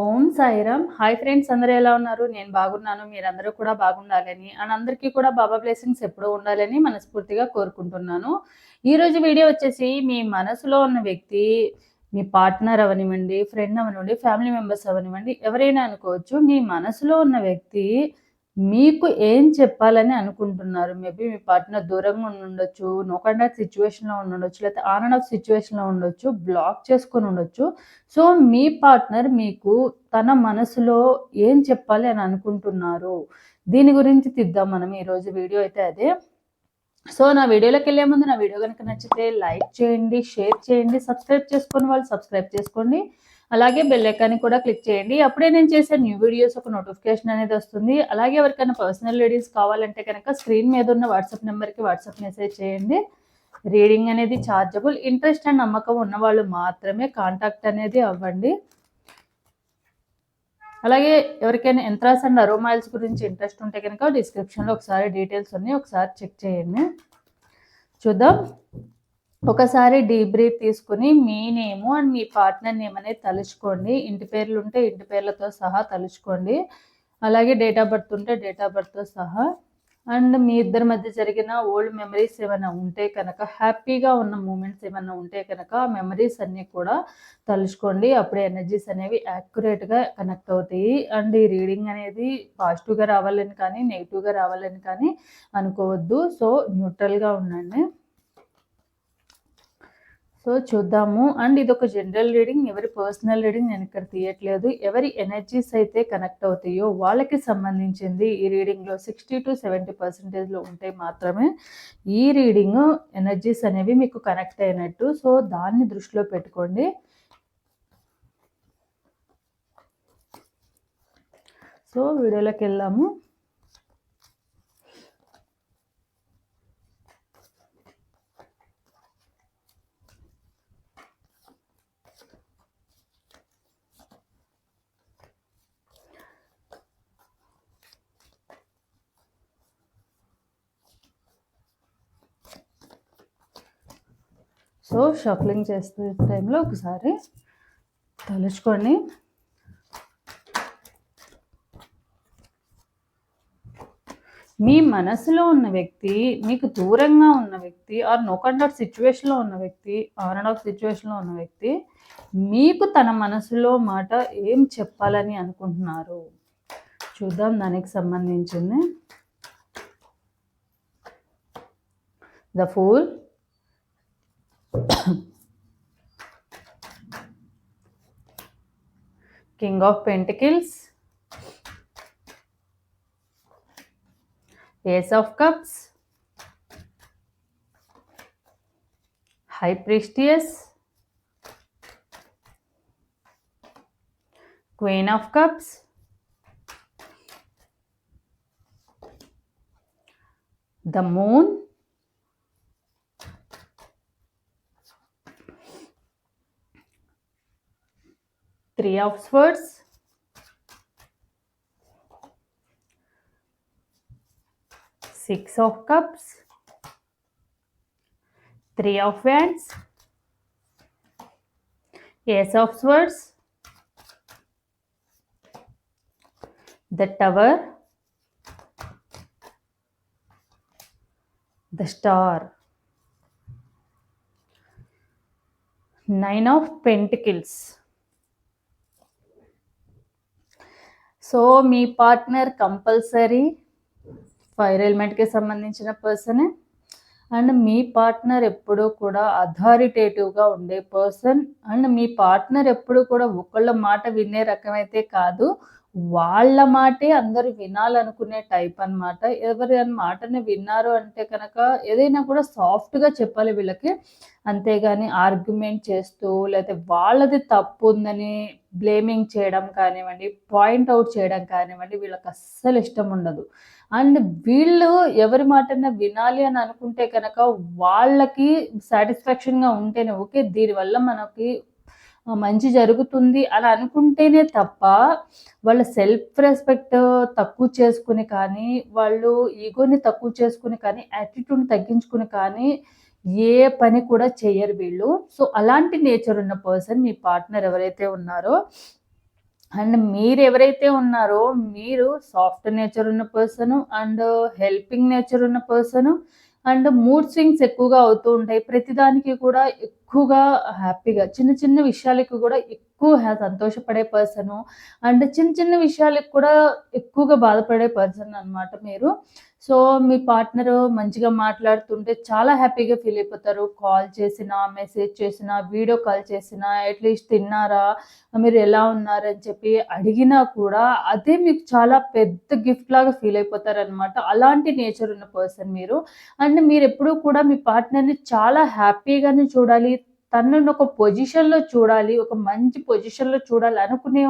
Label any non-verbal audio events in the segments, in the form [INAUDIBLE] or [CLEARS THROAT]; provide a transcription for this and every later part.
ఓం Sairam hi friends అందరూ ఎలా ఉన్నారు నేను బాగున్నాను మీరందరూ కూడా బాగుండాలని అండ్ అందరికీ కూడా బాబా బ్లెస్సింగ్స్ ఎప్పుడూ ఉండాలని మనస్ఫూర్తిగా కోరుకుంటున్నాను ఈరోజు వీడియో వచ్చేసి మీ మనసులో ఉన్న వ్యక్తి మీ పార్ట్నర్ అవనివ్వండి ఫ్రెండ్ అవనివ్వండి ఫ్యామిలీ మెంబర్స్ అవనివ్వండి ఎవరైనా అనుకోవచ్చు మీ మనసులో ఉన్న వ్యక్తి మీకు ఏం చెప్పాలని అనుకుంటున్నారు మేబీ మీ పార్ట్నర్ దూరంగా ఉండొచ్చు నోకండా అండ్ అవుట్ సిచ్యువేషన్లో ఉండొచ్చు లేకపోతే ఆన్ అండ్ ఆఫ్ సిచ్యువేషన్లో ఉండొచ్చు బ్లాక్ చేసుకొని ఉండొచ్చు సో మీ పార్ట్నర్ మీకు తన మనసులో ఏం చెప్పాలి అని అనుకుంటున్నారు దీని గురించి తిద్దాం మనం ఈరోజు వీడియో అయితే అదే సో నా వీడియోలోకి వెళ్ళే ముందు నా వీడియో కనుక నచ్చితే లైక్ చేయండి షేర్ చేయండి సబ్స్క్రైబ్ చేసుకొని వాళ్ళు సబ్స్క్రైబ్ చేసుకోండి అలాగే బెల్ ఐకాన్ని కూడా క్లిక్ చేయండి అప్పుడే నేను చేసే న్యూ వీడియోస్ ఒక నోటిఫికేషన్ అనేది వస్తుంది అలాగే ఎవరికైనా పర్సనల్ రీడింగ్స్ కావాలంటే కనుక స్క్రీన్ మీద ఉన్న వాట్సాప్ నెంబర్కి వాట్సాప్ మెసేజ్ చేయండి రీడింగ్ అనేది ఛార్జబుల్ ఇంట్రెస్ట్ అండ్ నమ్మకం ఉన్నవాళ్ళు మాత్రమే కాంటాక్ట్ అనేది అవ్వండి అలాగే ఎవరికైనా ఎంత్రాస్ అండ్ అరోమాయిల్స్ గురించి ఇంట్రెస్ట్ ఉంటే కనుక డిస్క్రిప్షన్లో ఒకసారి డీటెయిల్స్ ఉన్నాయి ఒకసారి చెక్ చేయండి చూద్దాం ఒకసారి డీప్ బ్రీత్ తీసుకుని మీ నేము అండ్ మీ పార్ట్నర్ నేమ్ అనేది తలుచుకోండి ఇంటి పేర్లు ఉంటే ఇంటి పేర్లతో సహా తలుచుకోండి అలాగే డేట్ ఆఫ్ బర్త్ ఉంటే డేట్ ఆఫ్ బర్త్తో సహా అండ్ మీ ఇద్దరి మధ్య జరిగిన ఓల్డ్ మెమరీస్ ఏమైనా ఉంటే కనుక హ్యాపీగా ఉన్న మూమెంట్స్ ఏమైనా ఉంటే కనుక ఆ మెమరీస్ అన్నీ కూడా తలుచుకోండి అప్పుడే ఎనర్జీస్ అనేవి యాక్యురేట్గా కనెక్ట్ అవుతాయి అండ్ ఈ రీడింగ్ అనేది పాజిటివ్గా రావాలని కానీ నెగిటివ్గా రావాలని కానీ అనుకోవద్దు సో న్యూట్రల్గా ఉండండి సో చూద్దాము అండ్ ఇది ఒక జనరల్ రీడింగ్ ఎవరి పర్సనల్ రీడింగ్ నేను ఇక్కడ తీయట్లేదు ఎవరి ఎనర్జీస్ అయితే కనెక్ట్ అవుతాయో వాళ్ళకి సంబంధించింది ఈ రీడింగ్లో సిక్స్టీ టు సెవెంటీ పర్సెంటేజ్లో ఉంటే మాత్రమే ఈ రీడింగ్ ఎనర్జీస్ అనేవి మీకు కనెక్ట్ అయినట్టు సో దాన్ని దృష్టిలో పెట్టుకోండి సో వీడియోలోకి వెళ్ళాము సో షఫ్లింగ్ చేస్తే టైంలో ఒకసారి తలుచుకొని మీ మనసులో ఉన్న వ్యక్తి మీకు దూరంగా ఉన్న వ్యక్తి ఆర్ నో కండ్ ఆఫ్ సిచ్యువేషన్లో ఉన్న వ్యక్తి ఆర్ అండ్ ఆఫ్ సిచ్యువేషన్లో ఉన్న వ్యక్తి మీకు తన మనసులో మాట ఏం చెప్పాలని అనుకుంటున్నారు చూద్దాం దానికి సంబంధించింది the fool [COUGHS] king of pentacles ace of cups high priestess queen of cups the moon Three of Swords, Six of Cups, Three of Wands, Ace of Swords, the Tower, the Star, Nine of Pentacles. So me partner compulsory fire హెల్మెట్కి సంబంధించిన పర్సనే and మీ partner ఎప్పుడూ కూడా అథారిటేటివ్గా ఉండే person and మీ partner ఎప్పుడు కూడా ఒకళ్ళ మాట వినే రకం అయితే కాదు వాళ్ళ మాటే అందరు వినాలనుకునే టైప్ అనమాట ఎవరి మాటని విన్నారు అంటే కనుక ఏదైనా కూడా సాఫ్ట్గా చెప్పాలి వీళ్ళకి అంతేగాని ఆర్గ్యుమెంట్ చేస్తూ లేకపోతే వాళ్ళది తప్పు ఉందని బ్లేమింగ్ చేయడం కానివ్వండి పాయింట్ అవుట్ చేయడం కానివ్వండి వీళ్ళకి అస్సలు ఇష్టం ఉండదు అండ్ వీళ్ళు ఎవరి మాటన్నా వినాలి అని అనుకుంటే కనుక వాళ్ళకి సాటిస్ఫాక్షన్గా ఉంటేనే ఓకే దీనివల్ల మనకి మంచి జరుగుతుంది అని అనుకుంటేనే తప్ప వాళ్ళ సెల్ఫ్ రెస్పెక్ట్ తక్కువ చేసుకుని కానీ వాళ్ళు ఈగోని తక్కువ చేసుకుని కానీ యాటిట్యూడ్ని తగ్గించుకుని కానీ ఏ పని కూడా చేయరు వీళ్ళు సో అలాంటి నేచర్ ఉన్న పర్సన్ మీ పార్ట్నర్ ఎవరైతే ఉన్నారో అండ్ మీరు ఎవరైతే ఉన్నారో మీరు సాఫ్ట్ నేచర్ ఉన్న పర్సన్ అండ్ హెల్పింగ్ నేచర్ ఉన్న పర్సను అండ్ మూడ్ స్వింగ్స్ ఎక్కువగా అవుతూ ఉంటాయి ప్రతిదానికి కూడా ఎక్కువగా హ్యాపీగా చిన్న చిన్న విషయాలకి కూడా ఎక్కువ సంతోషపడే పర్సన్ అండ్ చిన్న చిన్న విషయాలకు కూడా ఎక్కువగా బాధపడే పర్సన్ అనమాట మీరు సో మీ పార్ట్నర్ మంచిగా మాట్లాడుతుంటే చాలా హ్యాపీగా ఫీల్ అయిపోతారు కాల్ చేసినా మెసేజ్ చేసినా వీడియో కాల్ చేసినా అట్లీస్ట్ తిన్నారా మీరు ఎలా ఉన్నారని చెప్పి అడిగినా కూడా అదే మీకు చాలా పెద్ద గిఫ్ట్ లాగా ఫీల్ అయిపోతారనమాట అలాంటి నేచర్ ఉన్న పర్సన్ మీరు అండ్ మీరు ఎప్పుడూ కూడా మీ పార్ట్నర్ని చాలా హ్యాపీగానే చూడాలి తనను ఒక పొజిషన్లో చూడాలి ఒక మంచి పొజిషన్లో చూడాలి అనుకునే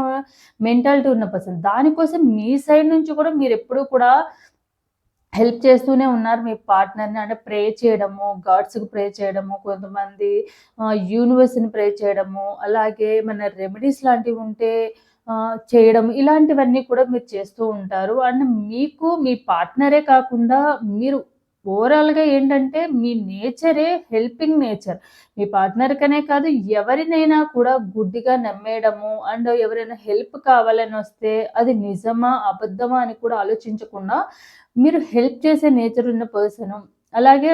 మెంటాలిటీ ఉన్న పర్సన్ దానికోసం మీ సైడ్ నుంచి కూడా మీరు ఎప్పుడూ కూడా హెల్ప్ చేస్తూనే ఉన్నారు మీ పార్ట్నర్ని అంటే ప్రే చేయడము గాడ్స్కి ప్రే చేయడము కొంతమంది యూనివర్స్ని ప్రే చేయడము అలాగే మన రెమెడీస్ లాంటివి ఉంటే చేయడం ఇలాంటివన్నీ కూడా మీరు చేస్తూ ఉంటారు అండ్ మీకు మీ పార్ట్నరే కాకుండా మీరు ఓవరాల్గా ఏంటంటే మీ నేచరే హెల్పింగ్ నేచర్ మీ పార్ట్నర్కనే కాదు ఎవరినైనా కూడా గుడ్డిగా నమ్మేయడము అండ్ ఎవరైనా హెల్ప్ కావాలని వస్తే అది నిజమా అబద్ధమా అని కూడా ఆలోచించకుండా మీరు హెల్ప్ చేసే నేచర్ ఉన్న పర్సను అలాగే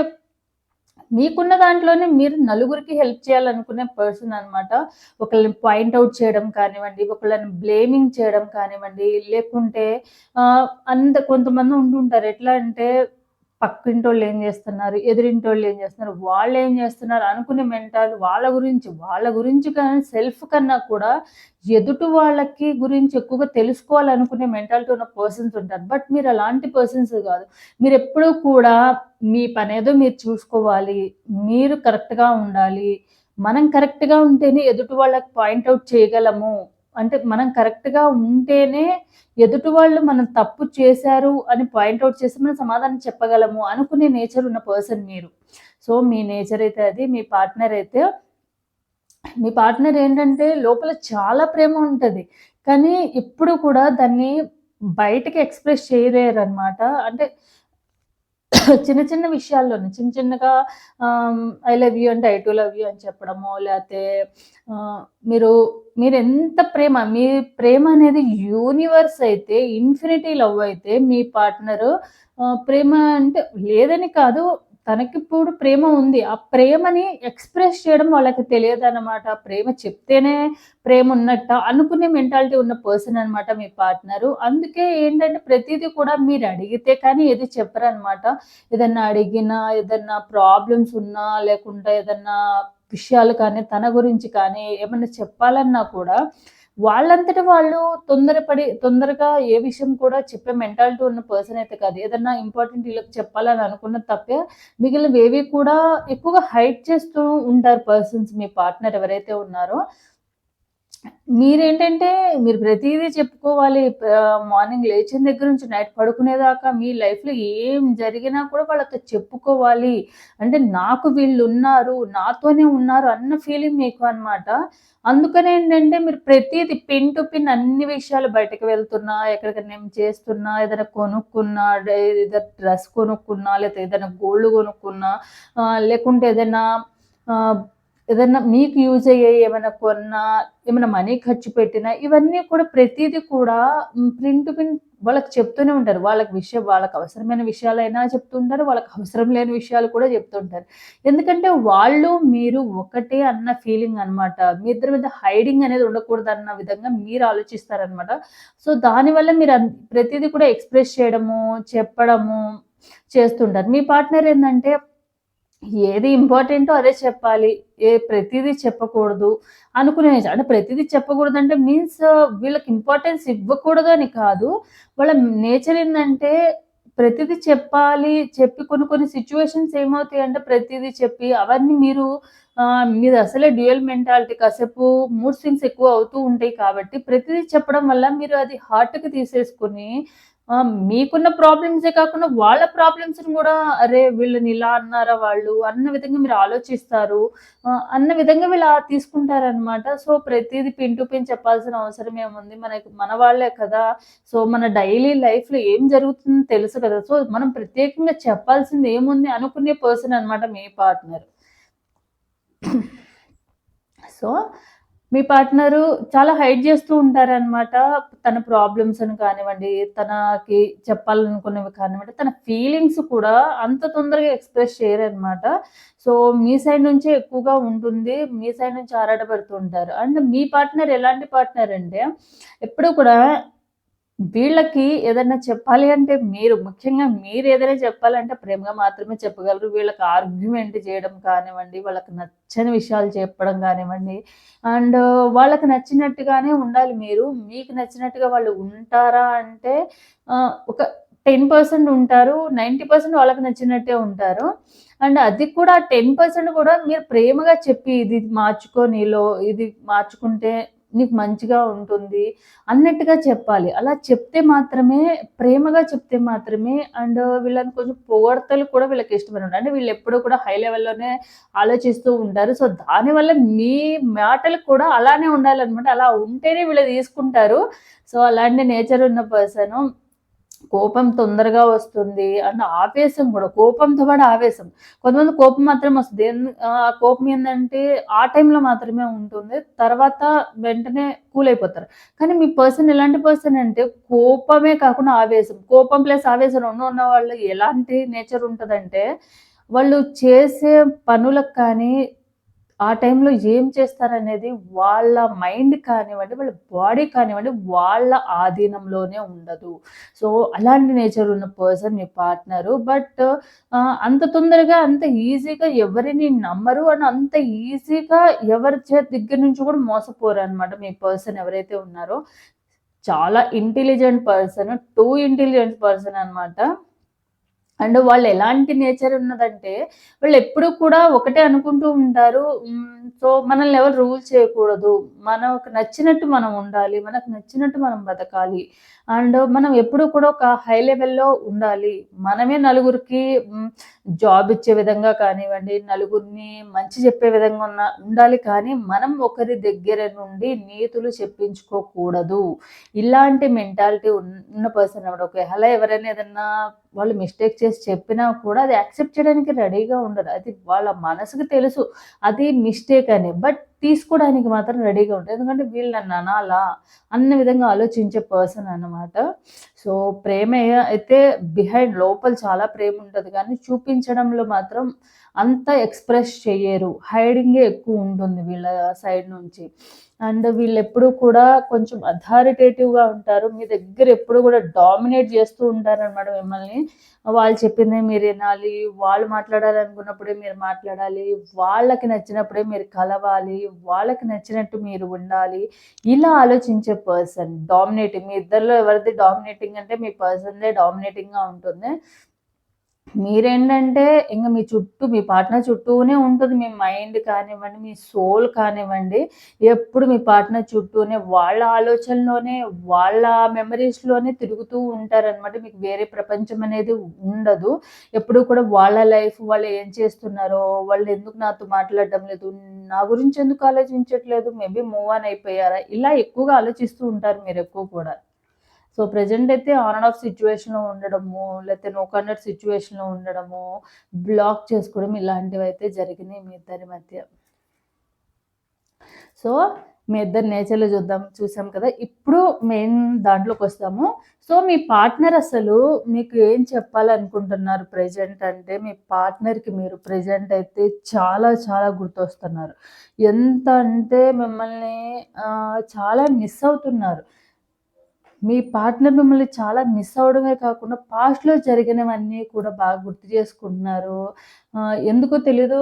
మీకున్న దాంట్లోనే మీరు నలుగురికి హెల్ప్ చేయాలనుకునే పర్సన్ అనమాట ఒకళ్ళని పాయింట్అవుట్ చేయడం కానివ్వండి ఒకళ్ళని బ్లేమింగ్ చేయడం కానివ్వండి లేకుంటే అంత కొంతమంది ఉంటుంటారు ఎట్లా అంటే పక్కింటోళ్ళు ఏం చేస్తున్నారు ఎదురింటోళ్ళు ఏం చేస్తున్నారు వాళ్ళు ఏం చేస్తున్నారు అనుకునే మెంటాలు వాళ్ళ గురించి వాళ్ళ గురించి కానీ సెల్ఫ్ కన్నా కూడా ఎదుటి వాళ్ళకి గురించి ఎక్కువగా తెలుసుకోవాలనుకునే మెంటాలిటీ ఉన్న పర్సన్స్ ఉంటారు బట్ మీరు అలాంటి పర్సన్స్ కాదు మీరు ఎప్పుడూ కూడా మీ పనేదో మీరు చూసుకోవాలి మీరు కరెక్ట్గా ఉండాలి మనం కరెక్ట్గా ఉంటేనే ఎదుటి వాళ్ళకి పాయింట్అవుట్ చేయగలము అంటే మనం కరెక్ట్గా ఉంటేనే ఎదుటి వాళ్ళు మనం తప్పు చేశారు అని పాయింట్అవుట్ చేసి మనం సమాధానం చెప్పగలము అనుకునే నేచర్ ఉన్న పర్సన్ మీరు సో మీ నేచర్ అయితే అది మీ పార్ట్నర్ అయితే మీ పార్ట్నర్ ఏంటంటే లోపల చాలా ప్రేమ ఉంటుంది కానీ ఇప్పుడు కూడా దాన్ని బయటకి ఎక్స్ప్రెస్ చేయలేరు అనమాట అంటే చిన్న చిన్న విషయాల్లోనే చిన్న చిన్నగా ఐ లవ్ యూ అంటే ఐ టు లవ్ యూ అని చెప్పడమో లేకపోతే మీరు మీరు ఎంత ప్రేమ మీ ప్రేమ అనేది యూనివర్స్ అయితే ఇన్ఫినిటీ లవ్ అయితే మీ పార్ట్నరు ప్రేమ అంటే లేదని కాదు తనకిప్పుడు ప్రేమ ఉంది ఆ ప్రేమని ఎక్స్ప్రెస్ చేయడం వాళ్ళకి తెలియదు అనమాట ప్రేమ చెప్తేనే ప్రేమ ఉన్నట్ట అనుకునే మెంటాలిటీ ఉన్న పర్సన్ అనమాట మీ పార్ట్నరు అందుకే ఏంటంటే ప్రతిదీ కూడా మీరు అడిగితే కానీ ఏది చెప్పరనమాట ఏదన్నా అడిగినా ఏదన్నా ప్రాబ్లమ్స్ ఉన్నా లేకుండా ఏదన్నా విషయాలు కానీ తన గురించి కానీ ఏమైనా చెప్పాలన్నా కూడా వాళ్ళంతటి వాళ్ళు తొందరపడి తొందరగా ఏ విషయం కూడా చెప్పే మెంటాలిటీ ఉన్న పర్సన్ అయితే కాదు ఏదన్నా ఇంపార్టెంట్ వీళ్ళకి చెప్పాలని అనుకున్న తప్పే మిగిలిన ఏవి కూడా ఎక్కువగా హైట్ చేస్తూ ఉంటారు పర్సన్స్ మీ పార్ట్నర్ ఎవరైతే ఉన్నారో మీరేంటంటే మీరు ప్రతిదీ చెప్పుకోవాలి మార్నింగ్ లేచిన దగ్గర నుంచి నైట్ పడుకునేదాకా మీ లైఫ్లో ఏం జరిగినా కూడా వాళ్ళతో చెప్పుకోవాలి అంటే నాకు వీళ్ళు ఉన్నారు నాతోనే ఉన్నారు అన్న ఫీలింగ్ మీకు అనమాట అందుకనే ఏంటంటే మీరు ప్రతిది పిన్ టు పిన్ అన్ని విషయాలు బయటకు వెళ్తున్నా ఎక్కడికైనా నేను చేస్తున్నా ఏదైనా కొనుక్కున్నా ఏదైనా డ్రెస్ కొనుక్కున్నా లేకపోతే ఏదైనా గోల్డ్ కొనుక్కున్నా లేకుంటే ఏదైనా ఏదన్నా మీకు యూజ్ అయ్యే ఏమైనా కొన్నా ఏమైనా మనీ ఖర్చు పెట్టినా ఇవన్నీ కూడా ప్రతిదీ కూడా ప్రింట్ ప్రింట్ వాళ్ళకి చెప్తూనే ఉంటారు వాళ్ళకి విషయం వాళ్ళకి అవసరమైన విషయాలైనా చెప్తుంటారు వాళ్ళకి అవసరం లేని విషయాలు కూడా చెప్తుంటారు ఎందుకంటే వాళ్ళు మీరు ఒకటే అన్న ఫీలింగ్ అనమాట మీ ఇద్దరి మీద హైడింగ్ అనేది ఉండకూడదు అన్న విధంగా మీరు ఆలోచిస్తారనమాట సో దానివల్ల మీరు ప్రతిదీ కూడా ఎక్స్ప్రెస్ చేయడము చెప్పడము చేస్తుంటారు మీ పార్ట్నర్ ఏంటంటే ఏది ఇంపార్టెంటో అదే చెప్పాలి ఏ ప్రతిదీ చెప్పకూడదు అనుకునే అంటే ప్రతిదీ చెప్పకూడదు అంటే మీన్స్ వీళ్ళకి ఇంపార్టెన్స్ ఇవ్వకూడదు అని కాదు వాళ్ళ నేచర్ ఏంటంటే ప్రతిదీ చెప్పాలి చెప్పి కొన్ని కొన్ని సిచ్యువేషన్స్ ఏమవుతాయి అంటే ప్రతిదీ చెప్పి అవన్నీ మీరు మీద అసలే డ్యూయల్ మెంటాలిటీ కాసేపు మూడ్ స్వింగ్స్ ఎక్కువ అవుతూ ఉంటాయి కాబట్టి ప్రతిదీ చెప్పడం వల్ల మీరు అది హార్ట్కి తీసేసుకుని మీకున్న ప్రాబ్లమ్సే కాకుండా వాళ్ళ ప్రాబ్లమ్స్ని కూడా అరే వీళ్ళని ఇలా అన్నారా వాళ్ళు అన్న విధంగా మీరు ఆలోచిస్తారు అన్న విధంగా వీళ్ళు తీసుకుంటారనమాట సో ప్రతిదీ పిన్ టు పిన్ చెప్పాల్సిన అవసరం ఏముంది మనకి మన వాళ్ళే కదా సో మన డైలీ లైఫ్లో ఏం జరుగుతుందో తెలుసు కదా సో మనం ప్రత్యేకంగా చెప్పాల్సింది ఏముంది అనుకునే పర్సన్ అనమాట మీ పార్ట్నర్ సో మీ పార్ట్నరు చాలా హైడ్ చేస్తూ ఉంటారనమాట తన ప్రాబ్లమ్స్ని కానివ్వండి తనకి చెప్పాలనుకునేవి కానివ్వండి తన ఫీలింగ్స్ కూడా అంత తొందరగా ఎక్స్ప్రెస్ చేయరనమాట సో మీ సైడ్ నుంచే ఎక్కువగా ఉంటుంది మీ సైడ్ నుంచి ఆరాటపడుతుంటారు అండ్ మీ పార్ట్నర్ ఎలాంటి పార్ట్నర్ అంటే ఎప్పుడు కూడా వీళ్ళకి ఏదైనా చెప్పాలి అంటే మీరు ముఖ్యంగా మీరు ఏదైనా చెప్పాలంటే ప్రేమగా మాత్రమే చెప్పగలరు వీళ్ళకి ఆర్గ్యుమెంట్ చేయడం కానివ్వండి వాళ్ళకి నచ్చని విషయాలు చెప్పడం కానివ్వండి అండ్ వాళ్ళకి నచ్చినట్టుగానే ఉండాలి మీరు మీకు నచ్చినట్టుగా వాళ్ళు ఉంటారా అంటే ఒక టెన్ పర్సెంట్ ఉంటారు నైంటీ పర్సెంట్ వాళ్ళకి నచ్చినట్టే ఉంటారు అండ్ అది కూడా టెన్ పర్సెంట్ కూడా మీరు ప్రేమగా చెప్పి ఇది మార్చుకొని ఇది మార్చుకుంటే నీకు మంచిగా ఉంటుంది అన్నట్టుగా చెప్పాలి అలా చెప్తే మాత్రమే ప్రేమగా చెప్తే మాత్రమే అండ్ వీళ్ళని కొంచెం పొగడతలు కూడా వీళ్ళకి ఇష్టమైన ఉంటాయి అంటే వీళ్ళు ఎప్పుడూ కూడా హై లెవెల్లోనే ఆలోచిస్తూ ఉంటారు సో దానివల్ల మీ మాటలు కూడా అలానే ఉండాలన్నమాట అలా ఉంటేనే వీళ్ళు తీసుకుంటారు సో అలాంటి నేచర్ ఉన్న పర్సన్ కోపం తొందరగా వస్తుంది అన్న ఆవేశం కూడా కోపంతో పాటు ఆవేశం కొంతమంది కోపం మాత్రం వస్తుంది ఆ కోపం ఏంటంటే ఆ టైంలో మాత్రమే ఉంటుంది తర్వాత వెంటనే కూల్ అయిపోతారు కానీ మీ పర్సన్ ఎలాంటి పర్సన్ అంటే కోపమే కాకుండా ఆవేశం కోపం ప్లస్ ఆవేశం రెండు ఉన్న వాళ్ళు ఎలాంటి నేచర్ ఉంటుందంటే వాళ్ళు చేసే పనులకు కానీ ఆ టైంలో ఏం చేస్తారనేది వాళ్ళ మైండ్ కానివ్వండి వాళ్ళ బాడీ కానివ్వండి వాళ్ళ ఆధీనంలోనే ఉండదు సో అలాంటి నేచర్ ఉన్న పర్సన్ మీ పార్ట్నరు బట్ అంత తొందరగా అంత ఈజీగా ఎవరిని నమ్మరు అని అంత ఈజీగా ఎవరి చే దగ్గర నుంచి కూడా మోసపోరు అనమాట మీ పర్సన్ ఎవరైతే ఉన్నారో చాలా intelligent person too intelligent person అనమాట అండ్ వాళ్ళు ఎలాంటి నేచర్ ఉన్నదంటే వాళ్ళు ఎప్పుడు కూడా ఒకటే అనుకుంటూ ఉంటారు సో మనల్ని ఎవరు రూల్ చేయకూడదు మనకు నచ్చినట్టు మనం ఉండాలి మనకు నచ్చినట్టు మనం బతకాలి అండ్ మనం ఎప్పుడు కూడా ఒక హై లెవెల్లో ఉండాలి మనమే నలుగురికి జాబ్ ఇచ్చే విధంగా కానివ్వండి నలుగురిని మంచి చెప్పే విధంగా ఉన్న ఉండాలి కానీ మనం ఒకరి దగ్గర నుండి నీతులు చెప్పించుకోకూడదు ఇలాంటి మెంటాలిటీ ఉన్న పర్సన్ అన్నమాట ఓకే అలా ఎవరైనా ఏదన్నా వాళ్ళు మిస్టేక్ చేసి చెప్పినా కూడా అది యాక్సెప్ట్ చేయడానికి రెడీగా ఉండరు అది వాళ్ళ మనసుకు తెలుసు అది మిస్టేక్ అని బట్ తీసుకోవడానికి మాత్రం రెడీగా ఉంటుంది ఎందుకంటే వీళ్ళు నన్ను అనాలా అన్న విధంగా ఆలోచించే పర్సన్ అనమాట సో ప్రేమ అయితే బిహైండ్ లోపల చాలా ప్రేమ ఉంటుంది కానీ చూపించడంలో మాత్రం అంత ఎక్స్ప్రెస్ చేయరు హైడింగే ఎక్కువ ఉంటుంది వీళ్ళ సైడ్ నుంచి అండ్ వీళ్ళు ఎప్పుడు కూడా కొంచెం అథారిటేటివ్గా ఉంటారు మీ దగ్గర ఎప్పుడు కూడా డామినేట్ చేస్తూ ఉంటారనమాట మిమ్మల్ని వాళ్ళు చెప్పిందే మీరు వినాలి వాళ్ళు మాట్లాడాలి అనుకున్నప్పుడే మీరు మాట్లాడాలి వాళ్ళకి నచ్చినప్పుడే మీరు కలవాలి వాళ్ళకి నచ్చినట్టు మీరు ఉండాలి ఇలా ఆలోచించే పర్సన్ డామినేటింగ్ మీ ఇద్దరిలో ఎవరిది డామినేటింగ్ అంటే మీ పర్సన్దే డామినేటింగ్గా ఉంటుంది మీరేంటంటే ఇంకా మీ చుట్టూ మీ పార్ట్నర్ చుట్టూనే ఉంటుంది మీ మైండ్ కానివ్వండి మీ సోల్ కానివ్వండి ఎప్పుడు మీ పార్ట్నర్ చుట్టూనే వాళ్ళ ఆలోచనలోనే వాళ్ళ మెమరీస్లోనే తిరుగుతూ ఉంటారనమాట మీకు వేరే ప్రపంచం అనేది ఉండదు ఎప్పుడు కూడా వాళ్ళ లైఫ్ వాళ్ళు ఏం చేస్తున్నారో వాళ్ళు ఎందుకు నాతో మాట్లాడడం లేదు నా గురించి ఎందుకు ఆలోచించట్లేదు మేబీ మూవ్ ఆన్ అయిపోయారా ఇలా ఎక్కువగా ఆలోచిస్తూ ఉంటారు మీరు ఎక్కువ కూడా సో ప్రజెంట్ అయితే ఆన్ అండ్ ఆఫ్ సిచ్యువేషన్లో ఉండడము లేకపోతే నో కండర్ సిచ్యువేషన్లో ఉండడము బ్లాక్ చేసుకోవడం ఇలాంటివి అయితే జరిగినాయి మీ ఇద్దరి మధ్య సో మీ ఇద్దరు నేచర్లో చూద్దాం చూసాం కదా ఇప్పుడు మెయిన్ దాంట్లోకి వస్తాము సో మీ పార్ట్నర్ అసలు మీకు ఏం చెప్పాలనుకుంటున్నారు ప్రజెంట్ అంటే మీ పార్ట్నర్కి మీరు ప్రజెంట్ అయితే చాలా చాలా గుర్తొస్తున్నారు ఎంత అంటే మిమ్మల్ని చాలా మిస్ అవుతున్నారు మీ పార్ట్నర్ మిమ్మల్ని చాలా మిస్ అవడమే కాకుండా పాస్ట్లో జరిగినవన్నీ కూడా బాగా గుర్తు చేసుకుంటున్నారు ఎందుకో తెలీదు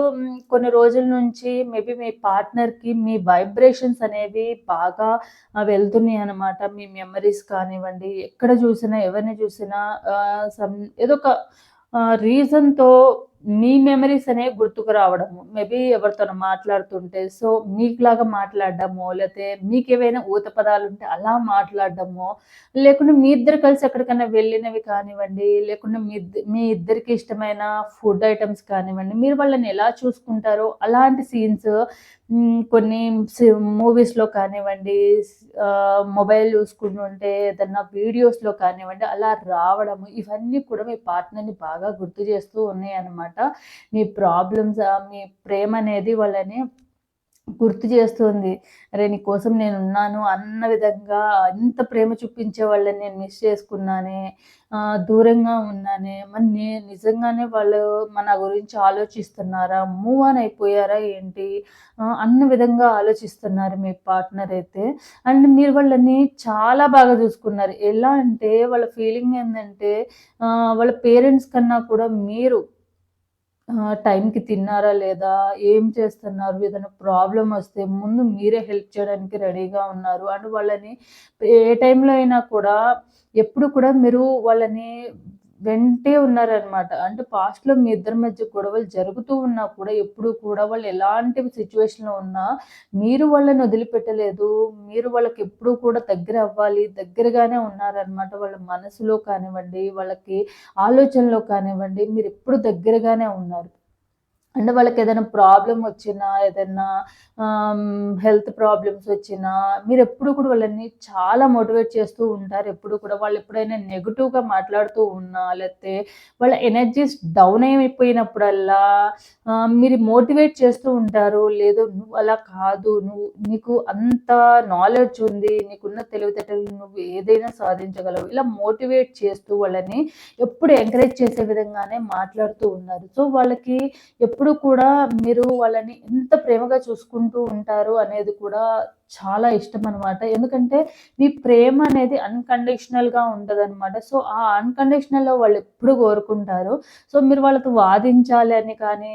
కొన్ని రోజుల నుంచి మేబీ మీ పార్ట్నర్కి మీ వైబ్రేషన్స్ అనేవి బాగా వెళ్తున్నాయి అనమాట మీ మెమరీస్ కానివ్వండి ఎక్కడ చూసినా ఎవరిని చూసినా సమ్ ఏదో ఒక రీజన్తో మీ మెమరీస్ అనేవి గుర్తుకు రావడము మేబీ ఎవరితోనో మాట్లాడుతుంటే సో మీకులాగా మాట్లాడడమో లేకపోతే మీకు ఏవైనా ఊత పదాలు ఉంటే అలా మాట్లాడడమో లేకుంటే మీ ఇద్దరు కలిసి ఎక్కడికైనా వెళ్ళినవి కానివ్వండి లేకుంటే మీ మీ ఇద్దరికి ఇష్టమైన ఫుడ్ ఐటమ్స్ కానివ్వండి మీరు వాళ్ళని ఎలా చూసుకుంటారో అలాంటి సీన్స్ కొన్ని మూవీస్లో కానివ్వండి మొబైల్ చూసుకుంటుంటే ఏదన్నా వీడియోస్లో కానివ్వండి అలా రావడము ఇవన్నీ కూడా మీ పార్ట్నర్ని బాగా గుర్తు చేస్తూ ఉన్నాయి అనమాట మీ ప్రాబ్లమ్స్ మీ ప్రేమ అనేది వాళ్ళని గుర్తు చేస్తుంది అరే నీ కోసం నేను ఉన్నాను అన్న విధంగా ఎంత ప్రేమ చూపించే వాళ్ళని నేను మిస్ చేసుకున్నానే దూరంగా ఉన్నానే మరి నిజంగానే వాళ్ళు మన గురించి ఆలోచిస్తున్నారా మూవ్ ఆన్ అయిపోయారా ఏంటి అన్న విధంగా ఆలోచిస్తున్నారు మీ పార్ట్నర్ అయితే అండ్ మీరు వాళ్ళని చాలా బాగా చూసుకున్నారు ఎలా అంటే వాళ్ళ ఫీలింగ్ ఏంటంటే వాళ్ళ పేరెంట్స్ కన్నా కూడా మీరు టైంకి తిన్నారా లేదా ఏం చేస్తున్నారు ఏదైనా ప్రాబ్లం వస్తే ముందు మీరే హెల్ప్ చేయడానికి రెడీగా ఉన్నారు అండ్ వాళ్ళని ఏ టైంలో అయినా కూడా ఎప్పుడు కూడా మీరు వాళ్ళని వెంటే ఉన్నారనమాట అంటే పాస్ట్లో మీ ఇద్దరి మధ్య గొడవలు జరుగుతూ ఉన్నా కూడా ఎప్పుడు కూడా వాళ్ళు ఎలాంటి సిచ్యువేషన్లో ఉన్నా మీరు వాళ్ళని వదిలిపెట్టలేదు మీరు వాళ్ళకి ఎప్పుడు కూడా దగ్గర అవ్వాలి దగ్గరగానే ఉన్నారనమాట వాళ్ళ మనసులో కానివ్వండి వాళ్ళకి ఆలోచనలో కానివ్వండి మీరు ఎప్పుడు దగ్గరగానే ఉన్నారు అంటే వాళ్ళకి ఏదైనా ప్రాబ్లం వచ్చినా ఏదైనా హెల్త్ ప్రాబ్లమ్స్ వచ్చినా మీరు ఎప్పుడు కూడా వాళ్ళని చాలా మోటివేట్ చేస్తూ ఉంటారు ఎప్పుడు కూడా వాళ్ళు ఎప్పుడైనా నెగిటివ్గా మాట్లాడుతూ ఉన్నా లేకపోతే వాళ్ళ ఎనర్జీస్ డౌన్ అయిపోయినప్పుడల్లా మీరు మోటివేట్ చేస్తూ ఉంటారు లేదు నువ్వు అలా కాదు నువ్వు నీకు అంత నాలెడ్జ్ ఉంది నీకున్న తెలివితేటలు నువ్వు ఏదైనా సాధించగలవు ఇలా మోటివేట్ చేస్తూ వాళ్ళని ఎప్పుడు ఎంకరేజ్ చేసే విధంగానే మాట్లాడుతూ ఉన్నారు సో వాళ్ళకి ఎప్పుడు ఎప్పుడు కూడా మీరు వాళ్ళని ఎంత ప్రేమగా చూసుకుంటూ ఉంటారు అనేది కూడా చాలా ఇష్టం అనమాట ఎందుకంటే మీ ప్రేమ అనేది అన్కండిషనల్గా ఉంటుంది అనమాట సో ఆ అన్కండిషనల్లో వాళ్ళు ఎప్పుడు కోరుకుంటారు సో మీరు వాళ్ళతో వాదించాలి అని కానీ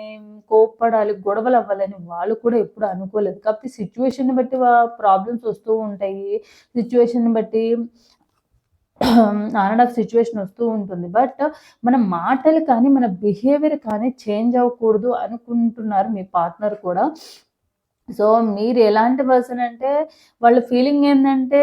కోప్పడాలి గొడవలు అవ్వాలని వాళ్ళు కూడా ఎప్పుడు అనుకోలేదు కాబట్టి సిచ్యువేషన్ బట్టి ప్రాబ్లమ్స్ వస్తూ ఉంటాయి సిచ్యువేషన్ బట్టి [CLEARS THROAT] ఆన్ అండ్ ఆఫ్ సిచ్యువేషన్ వస్తూ ఉంటుంది బట్ మన మాటలు కానీ మన బిహేవియర్ కానీ చేంజ్ అవ్వకూడదు అనుకుంటున్నారు మీ పార్ట్నర్ కూడా సో మీరు ఎలాంటి పర్సన్ అంటే వాళ్ళ ఫీలింగ్ ఏంటంటే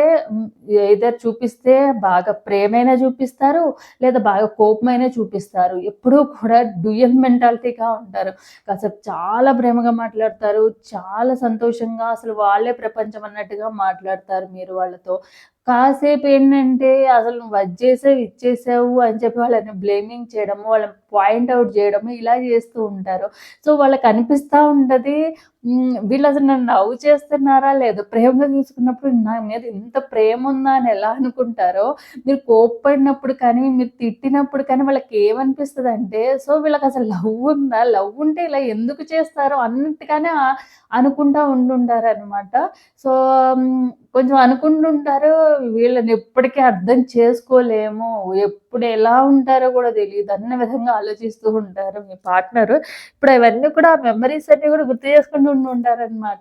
ఏదో చూపిస్తే బాగా ప్రేమైనా చూపిస్తారు లేదా బాగా కోపమైనా చూపిస్తారు ఎప్పుడూ కూడా డ్యూయల్ మెంటాలిటీగా ఉంటారు కాసేపు చాలా ప్రేమగా మాట్లాడతారు చాలా సంతోషంగా అసలు వాళ్ళే ప్రపంచం అన్నట్టుగా మాట్లాడతారు మీరు వాళ్ళతో కాసేపు ఏంటంటే అసలు నువ్వు అది చేసావు అని చెప్పి వాళ్ళని బ్లేమింగ్ చేయడము వాళ్ళని పాయింట్ అవుట్ చేయడము ఇలా చేస్తూ ఉంటారు సో వాళ్ళకి అనిపిస్తూ ఉంటుంది వీళ్ళు అసలు నన్ను నవ్వు చేస్తున్నారా లేదా ప్రేమగా చూసుకున్నప్పుడు నా మీద ఎంత ప్రేమ ఉందా అని ఎలా అనుకుంటారో మీరు కోప్పడినప్పుడు కానీ మీరు తిట్టినప్పుడు కానీ వాళ్ళకి ఏమనిపిస్తుంది అంటే సో వీళ్ళకి అసలు లవ్ ఉందా లవ్ ఉంటే ఇలా ఎందుకు చేస్తారో అన్నట్టుగానే అనుకుంటా ఉంటుంటారు అనమాట సో కొంచెం అనుకుంటుంటారు వీళ్ళని ఎప్పటికీ అర్థం చేసుకోలేము ఎప్పుడు ఎలా ఉంటారో కూడా తెలియదు అన్న విధంగా ఆలోచిస్తూ ఉంటారు మీ పార్ట్నరు ఇప్పుడు అవన్నీ కూడా మెమరీస్ అన్ని కూడా గుర్తు చేసుకుంటూ పట్టుకుని ఉండారనమాట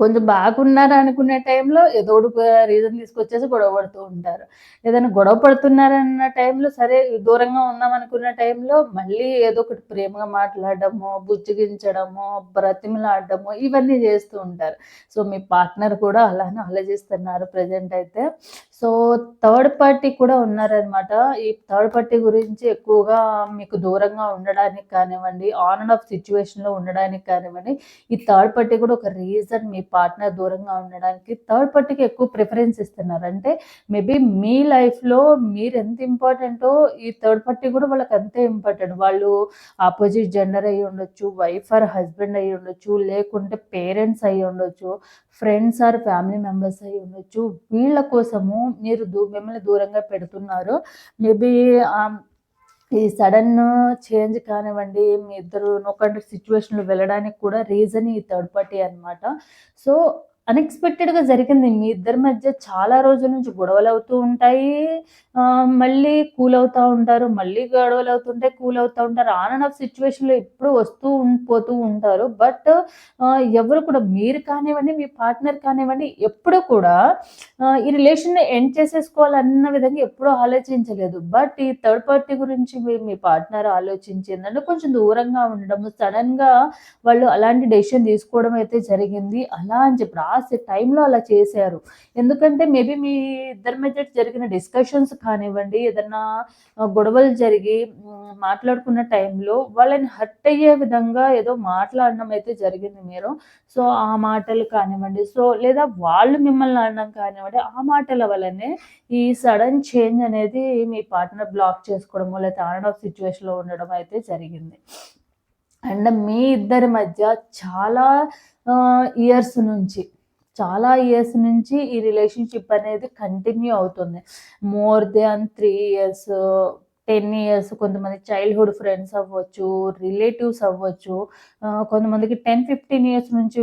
కొంచెం బాగున్నారు అనుకునే టైంలో ఏదో రీజన్ తీసుకొచ్చేసి గొడవ పడుతూ ఉంటారు ఏదైనా గొడవ పడుతున్నారన్న టైంలో సరే దూరంగా ఉందాం అనుకున్న టైంలో మళ్ళీ ఏదో ఒకటి ప్రేమగా మాట్లాడడము బుజ్జిగించడము బ్రతిమలాడము ఇవన్నీ చేస్తూ ఉంటారు సో మీ పార్ట్నర్ కూడా అలానే ఆలోచిస్తున్నారు ప్రజెంట్ అయితే సో థర్డ్ పార్టీ కూడా ఉన్నారనమాట ఈ థర్డ్ పార్టీ గురించి ఎక్కువగా మీకు దూరంగా ఉండడానికి కానివ్వండి ఆన్ అండ్ ఆఫ్ సిచ్యువేషన్లో ఉండడానికి కానివ్వండి ఈ థర్డ్ పార్టీ కూడా ఒక రీజన్ మీ పార్ట్నర్ దూరంగా ఉండడానికి థర్డ్ పార్టీకి ఎక్కువ ప్రిఫరెన్స్ ఇస్తున్నారు అంటే మేబీ మీ లైఫ్లో మీరు ఎంత ఇంపార్టెంటో ఈ థర్డ్ పార్టీ కూడా వాళ్ళకి అంతే ఇంపార్టెంట్ వాళ్ళు ఆపోజిట్ జెండర్ అయ్యి ఉండొచ్చు వైఫ్ ఆర్ హస్బెండ్ అయ్యి ఉండొచ్చు లేకుంటే పేరెంట్స్ అయ్యి ఉండొచ్చు ఫ్రెండ్స్ ఆర్ ఫ్యామిలీ మెంబర్స్ అయ్యి ఉండొచ్చు వీళ్ళ కోసము మీరు దూ మిమ్మల్ని దూరంగా పెడుతున్నారు మేబీ ఈ సడన్ చేంజ్ కానివ్వండి మీ ఇద్దరు నొక్కండి సిచ్యువేషన్లో వెళ్ళడానికి కూడా రీజన్ ఈ థర్డ్ పార్టీ అనమాట సో అన్ఎక్స్పెక్టెడ్గా జరిగింది మీ ఇద్దరి మధ్య చాలా రోజుల నుంచి గొడవలు అవుతూ ఉంటాయి మళ్ళీ కూల్ అవుతూ ఉంటారు మళ్ళీ గొడవలు అవుతుంటే కూల్ అవుతూ ఉంటారు ఆన్ అండ్ ఆఫ్ సిచ్యువేషన్లో ఎప్పుడు వస్తూ పోతూ ఉంటారు బట్ ఎవరు కూడా మీరు కానివ్వండి మీ పార్ట్నర్ కానివ్వండి ఎప్పుడూ కూడా ఈ రిలేషన్ని ఎండ్ చేసేసుకోవాలన్న విధంగా ఎప్పుడూ ఆలోచించలేదు బట్ ఈ థర్డ్ పార్టీ గురించి మీ పార్ట్నర్ ఆలోచించిందంటే కొంచెం దూరంగా ఉండడం సడన్గా వాళ్ళు అలాంటి డెసిషన్ తీసుకోవడం అయితే జరిగింది అలా అని చెప్పి లాస్ట్ టైంలో అలా చేశారు ఎందుకంటే మేబీ మీ ఇద్దరి మధ్య జరిగిన డిస్కషన్స్ కానివ్వండి ఏదన్నా గొడవలు జరిగి మాట్లాడుకున్న టైంలో వాళ్ళని హర్ట్ అయ్యే విధంగా ఏదో మాట్లాడడం అయితే జరిగింది మీరు సో ఆ మాటలు కానివ్వండి సో లేదా వాళ్ళు మిమ్మల్ని ఆడడం కానివ్వండి ఆ మాటల వల్లనే ఈ సడన్ చేంజ్ అనేది మీ పార్ట్నర్ బ్లాక్ చేసుకోవడము లేదా ఆన్ ఆఫ్ సిచ్యువేషన్లో ఉండడం అయితే జరిగింది అండ్ మీ ఇద్దరి మధ్య చాలా ఇయర్స్ నుంచి చాలా ఇయర్స్ నుంచి ఈ రిలేషన్షిప్ అనేది కంటిన్యూ అవుతుంది more than three years ten years కొంతమంది చైల్డ్హుడ్ ఫ్రెండ్స్ అవ్వచ్చు రిలేటివ్స్ అవ్వచ్చు కొంతమందికి టెన్ ఫిఫ్టీన్ ఇయర్స్ నుంచి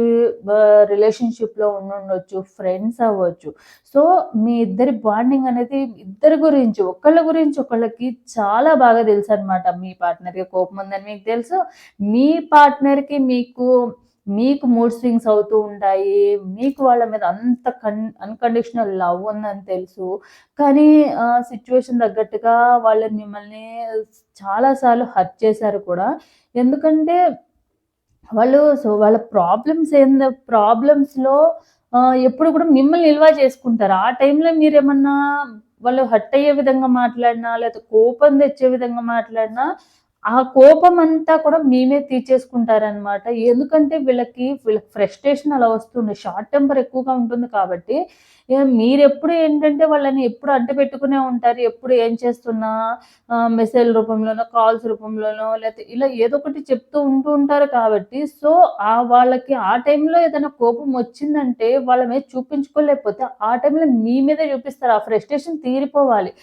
రిలేషన్షిప్లో ఉండొచ్చు ఫ్రెండ్స్ అవ్వచ్చు సో మీ ఇద్దరి బాండింగ్ అనేది ఇద్దరి గురించి ఒకళ్ళ గురించి ఒకళ్ళకి చాలా బాగా తెలుసు అనమాట మీ పార్ట్నర్కి కోపం ఉందని మీకు తెలుసు మీ పార్ట్నర్కి మీకు మీకు మూడ్ స్వింగ్స్ అవుతూ ఉంటాయి మీకు వాళ్ళ మీద అంత కన్ అన్కండిషనల్ లవ్ ఉందని తెలుసు కానీ సిచ్యువేషన్ తగ్గట్టుగా వాళ్ళు మిమ్మల్ని చాలాసార్లు హర్ట్ చేశారు కూడా ఎందుకంటే వాళ్ళు సో వాళ్ళ ప్రాబ్లమ్స్ ఏంద ప్రాబ్లమ్స్లో ఎప్పుడు కూడా మిమ్మల్ని నిల్వ చేసుకుంటారు ఆ టైంలో మీరు ఏమన్నా వాళ్ళు హట్ అయ్యే విధంగా మాట్లాడినా లేకపోతే కోపం తెచ్చే విధంగా మాట్లాడినా ఆ కోపం అంతా కూడా మేమే తీర్చేసుకుంటారనమాట ఎందుకంటే వీళ్ళకి వీళ్ళకి ఫ్రస్ట్రేషన్ అలా వస్తుంది షార్ట్ టెంపర్ ఎక్కువగా ఉంటుంది కాబట్టి మీరు ఎప్పుడు ఏంటంటే వాళ్ళని ఎప్పుడు అడ్డ పెట్టుకునే ఉంటారు ఎప్పుడు ఏం చేస్తున్నా మెసేజ్ రూపంలోనో కాల్స్ రూపంలోనో లేకపోతే ఇలా ఏదో ఒకటి చెప్తూ ఉంటూ ఉంటారు కాబట్టి సో ఆ వాళ్ళకి ఆ టైంలో ఏదైనా కోపం వచ్చిందంటే వాళ్ళ మీద చూపించుకోలేకపోతే ఆ టైంలో మీ మీద చూపిస్తారు ఆ ఫ్రస్ట్రేషన్ తీరిపోవాలి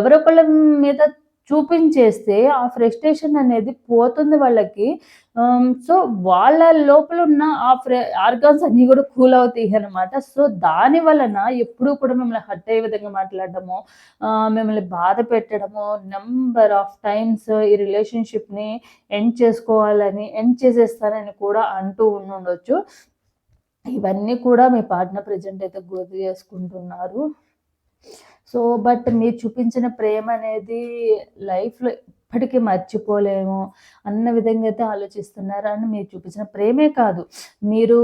ఎవరొకళ్ళ మీద చూపించేస్తే ఆ ఫ్రస్ట్రేషన్ అనేది పోతుంది వాళ్ళకి సో వాళ్ళ లోపల ఉన్న ఆ ఫ్రె ఆర్గాన్స్ అన్ని కూడా కూల్ అవుతాయి అనమాట సో దాని వలన ఎప్పుడూ కూడా మిమ్మల్ని హర్ట్ అయ్యే విధంగా మాట్లాడటము మిమ్మల్ని బాధ పెట్టడము నెంబర్ ఆఫ్ టైమ్స్ ఈ రిలేషన్షిప్ని ఎండ్ చేసుకోవాలని ఎండ్ చేసేస్తానని కూడా అంటూ ఉండొచ్చు ఇవన్నీ కూడా మీ పార్ట్నర్ ప్రజెంట్ అయితే గుర్తు చేసుకుంటున్నారు సో బట్ మీరు చూపించిన ప్రేమ అనేది లైఫ్లో ఎప్పటికీ మర్చిపోలేము అన్న విధంగా అయితే ఆలోచిస్తున్నారు అని మీరు చూపించిన ప్రేమే కాదు మీరు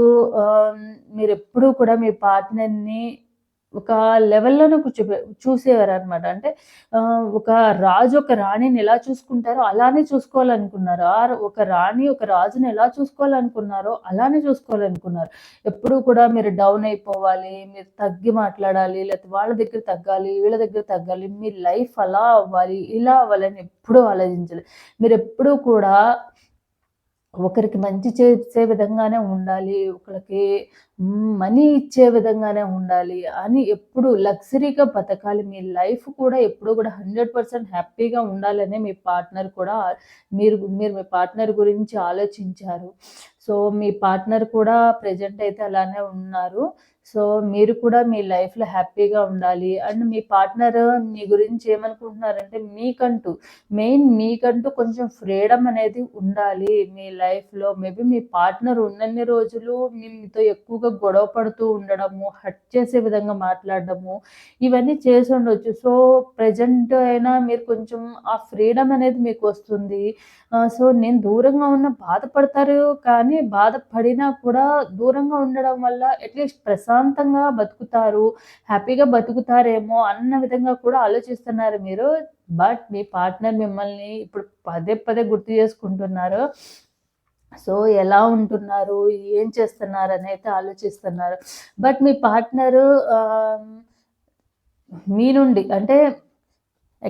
మీరు ఎప్పుడూ కూడా మీ పార్ట్నర్ని ఒక లెవెల్లోనే కూర్చోబె చూసేవారు అనమాట అంటే ఒక రాజు ఒక రాణిని ఎలా చూసుకుంటారో అలానే చూసుకోవాలనుకున్నారు ఆ ఒక రాణి ఒక రాజుని ఎలా చూసుకోవాలనుకున్నారో అలానే చూసుకోవాలనుకున్నారు ఎప్పుడు కూడా మీరు డౌన్ అయిపోవాలి మీరు తగ్గి మాట్లాడాలి లేకపోతే వాళ్ళ దగ్గర తగ్గాలి వీళ్ళ దగ్గర తగ్గాలి మీ లైఫ్ అలా అవ్వాలి ఇలా అవ్వాలని ఎప్పుడూ ఆలోచించాలి మీరు ఎప్పుడూ కూడా ఒకరికి మంచి చేసే విధంగానే ఉండాలి ఒకరికి మనీ ఇచ్చే విధంగానే ఉండాలి అని ఎప్పుడు లగ్జరీగా బతకాలి మీ లైఫ్ కూడా ఎప్పుడు కూడా హండ్రెడ్ పర్సెంట్ హ్యాపీగా ఉండాలనే మీ పార్ట్నర్ కూడా మీరు మీరు మీ పార్ట్నర్ గురించి ఆలోచించారు సో మీ పార్ట్నర్ కూడా ప్రజెంట్ అయితే అలానే ఉన్నారు సో మీరు కూడా మీ లైఫ్లో హ్యాపీగా ఉండాలి అండ్ మీ పార్ట్నర్ మీ గురించి ఏమనుకుంటున్నారంటే మీకంటూ మెయిన్ మీకంటూ కొంచెం ఫ్రీడమ్ అనేది ఉండాలి మీ లైఫ్లో మేబీ మీ పార్ట్నర్ ఉన్నన్ని రోజులు మీతో ఎక్కువగా గొడవ పడుతూ ఉండడము హట్ చేసే విధంగా మాట్లాడడము ఇవన్నీ చేసి ఉండొచ్చు సో ప్రజెంట్ అయినా మీరు కొంచెం ఆ ఫ్రీడమ్ అనేది మీకు వస్తుంది సో నేను దూరంగా ఉన్న బాధపడతారు కానీ బాధపడినా కూడా దూరంగా ఉండడం వల్ల అట్లీస్ట్ ప్రశాంత ప్రశాంతంగా బతుకుతారు హ్యాపీగా బతుకుతారేమో అన్న విధంగా కూడా ఆలోచిస్తున్నారు మీరు బట్ మీ పార్ట్నర్ మిమ్మల్ని ఇప్పుడు పదే పదే గుర్తు చేసుకుంటున్నారు సో ఎలా ఉంటున్నారు ఏం చేస్తున్నారు అని అయితే ఆలోచిస్తున్నారు బట్ మీ పార్ట్నరు మీ నుండి అంటే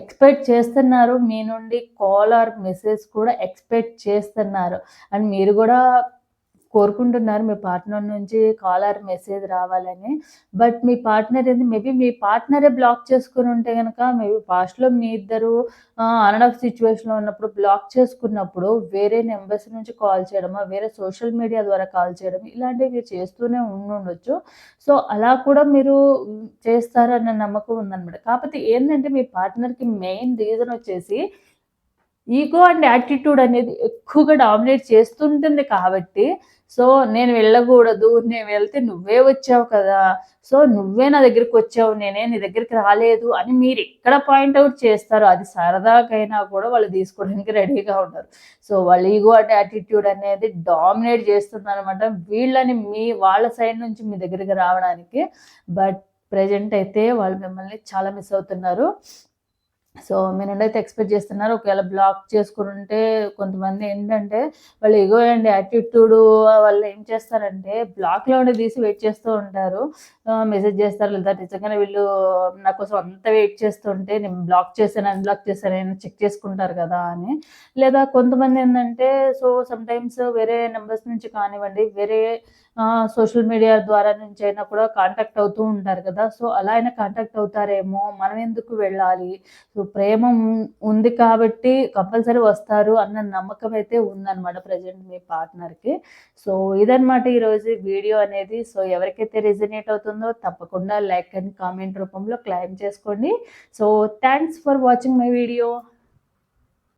ఎక్స్పెక్ట్ చేస్తున్నారు మీ నుండి కాల్ ఆర్ మెసేజ్ కూడా ఎక్స్పెక్ట్ చేస్తున్నారు అండ్ మీరు కూడా కోరుకుంటున్నారు మీ పార్ట్నర్ నుంచి కాలర్ మెసేజ్ రావాలని బట్ మీ పార్ట్నర్ ఏంది మేబీ మీ పార్ట్నరే బ్లాక్ చేసుకుని ఉంటే కనుక మేబీ పాస్ట్లో మీ ఇద్దరు అన్ ఆఫ్ సిచ్యువేషన్లో ఉన్నప్పుడు బ్లాక్ చేసుకున్నప్పుడు వేరే నెంబర్స్ నుంచి కాల్ చేయడమా వేరే సోషల్ మీడియా ద్వారా కాల్ చేయడం ఇలాంటివి చేస్తూనే ఉండుండొచ్చు సో అలా కూడా మీరు చేస్తారన్న నమ్మకం ఉందన్నమాట కాకపోతే ఏంటంటే మీ పార్ట్నర్కి మెయిన్ రీజన్ వచ్చేసి ఈగో అండ్ యాటిట్యూడ్ అనేది ఎక్కువగా డామినేట్ చేస్తుంటుంది కాబట్టి సో నేను వెళ్ళకూడదు నేను వెళ్తే నువ్వే వచ్చావు కదా సో నువ్వే నా దగ్గరికి వచ్చావు నేనే నీ దగ్గరికి రాలేదు అని మీరు ఎక్కడ పాయింట్అవుట్ చేస్తారో అది సరదాకైనా కూడా వాళ్ళు తీసుకోవడానికి రెడీగా ఉంటారు సో వాళ్ళు ఈగో అంటే యాటిట్యూడ్ అనేది డామినేట్ అనమాట వీళ్ళని మీ వాళ్ళ సైడ్ నుంచి మీ దగ్గరికి రావడానికి బట్ ప్రజెంట్ అయితే వాళ్ళు మిమ్మల్ని చాలా మిస్ అవుతున్నారు సో మీరు ఏదైతే ఎక్స్పెక్ట్ చేస్తున్నారు ఒకవేళ బ్లాక్ చేసుకుంటే కొంతమంది ఏంటంటే వాళ్ళు ఎగో అండి యాటిట్యూడ్ వాళ్ళు ఏం చేస్తారంటే బ్లాక్లో ఉండి తీసి వెయిట్ చేస్తూ ఉంటారు మెసేజ్ చేస్తారు లేదా నిజంగానే వీళ్ళు నా కోసం అంత వెయిట్ చేస్తుంటే నేను బ్లాక్ చేశాను అన్బ్లాక్ చేశాను చెక్ చేసుకుంటారు కదా అని లేదా కొంతమంది ఏంటంటే సో సమ్టైమ్స్ వేరే నెంబర్స్ నుంచి కానివ్వండి వేరే సోషల్ మీడియా ద్వారా నుంచి అయినా కూడా కాంటాక్ట్ అవుతూ ఉంటారు కదా సో అలా అయినా కాంటాక్ట్ అవుతారేమో మనం ఎందుకు వెళ్ళాలి సో ప్రేమ ఉంది కాబట్టి కంపల్సరీ వస్తారు అన్న నమ్మకం అయితే ఉందన్నమాట ప్రజెంట్ మీ పార్ట్నర్కి సో ఇదనమాట ఈరోజు వీడియో అనేది సో ఎవరికైతే రిజనేట్ అవుతుందో తప్పకుండా లైక్ అండ్ కామెంట్ రూపంలో క్లైమ్ చేసుకోండి so thanks for watching my video